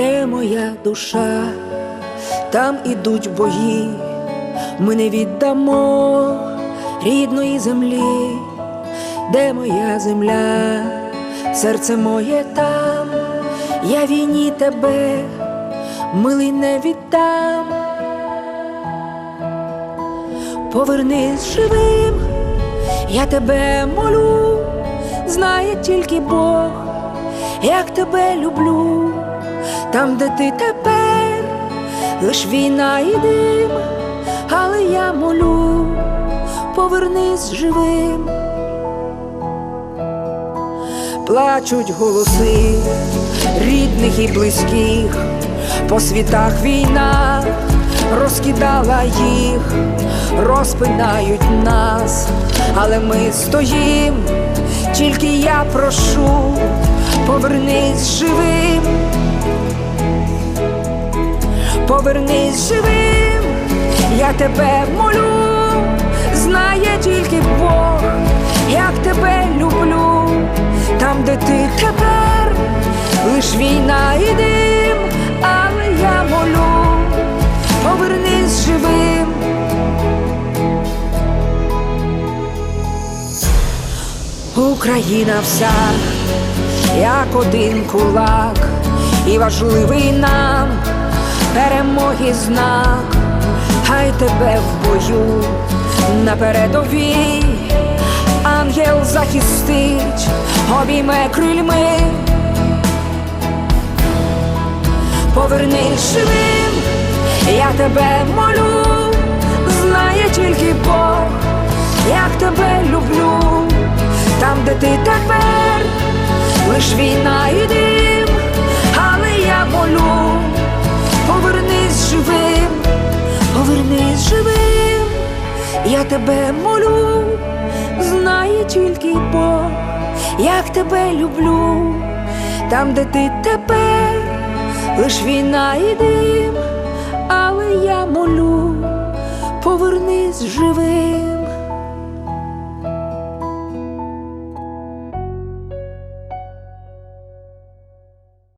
де моя душа, там ідуть бої, ми не віддамо рідної землі, де моя земля, серце моє там, я війні тебе, милий не віддам. Повернись живим, я тебе молю, знає тільки Бог, як тебе люблю, там, де ти тепер, лиш війна і дим, але я молю, повернись живим. Плачуть голоси рідних і близьких, по світах війна розкидала їх, розпинають нас, але ми стоїм, тільки я прошу, повернись живим, повернись живим, я тебе молю, знає тільки Бог, як тебе люблю, там, де ти тепер, лиш війна і дим, але я молю, повернись живим. Україна вся, як один кулак, і важливий нам перемоги знак, хай тебе в бою на передовій, ангел захистить, обійме крильми, повернись живим, я тебе молю, знає тільки Бог, як тебе люблю, там, де ти тепер, лиш війна і я тебе молю, знає тільки Бог, як тебе люблю, там, де ти тепер, лиш війна і дим, але я молю, повернись живим.